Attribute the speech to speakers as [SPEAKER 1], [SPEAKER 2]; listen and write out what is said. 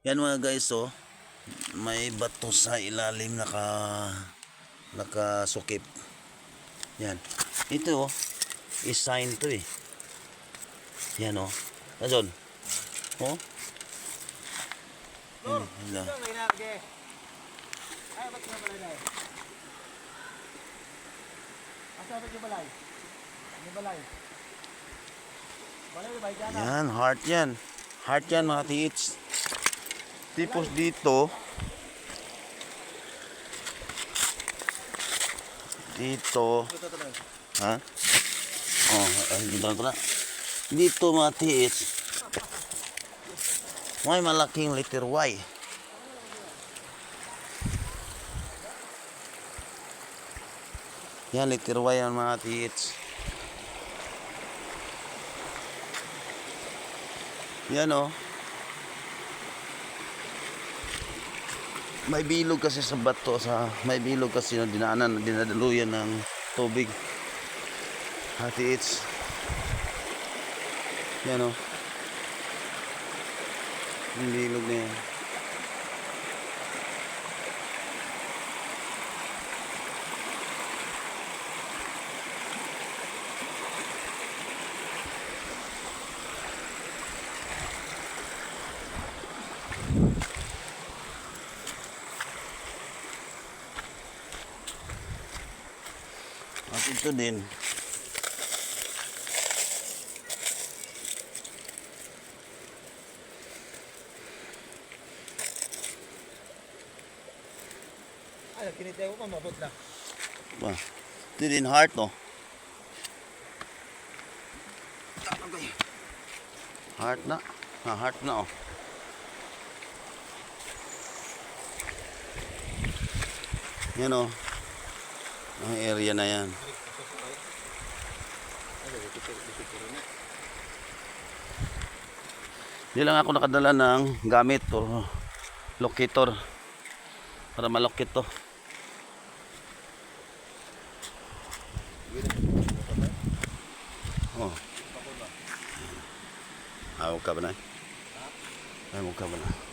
[SPEAKER 1] Yan mga guys, oh. May bato sa ilalim naka nakasukip. Yan. Ito, oh. Is-sign to eh. Yan, oh. Azon. Oh.
[SPEAKER 2] Ito may nage. Ay, ba't nga balay Asa ba yung balay? Yung balay? Balay ba dyan?
[SPEAKER 1] Yan, heart yan. Heart yan mga tiits. Tipos dito, dito,
[SPEAKER 2] Ito, ito, ito.
[SPEAKER 1] ha? Oh, ay, ko na. Dito mga tiits, may malaking letter Y. Yan, letter Y yan mga tiits. Yan oh. May bilog kasi sa bato sa may bilog kasi na dinaanan dinadaluyan ng tubig. Hati it's Yan oh. Yung bilog na yan. At ito din.
[SPEAKER 2] Ay, kinitay ko pa, mabot na.
[SPEAKER 1] Ba. Ito din heart no. Heart na. Ha, heart na oh. Yan oh. Ang area na yan. Hindi lang ako nakadala ng gamit o locator para malokit to. Oh. Ayaw ka ba na? Ayaw ka ba na?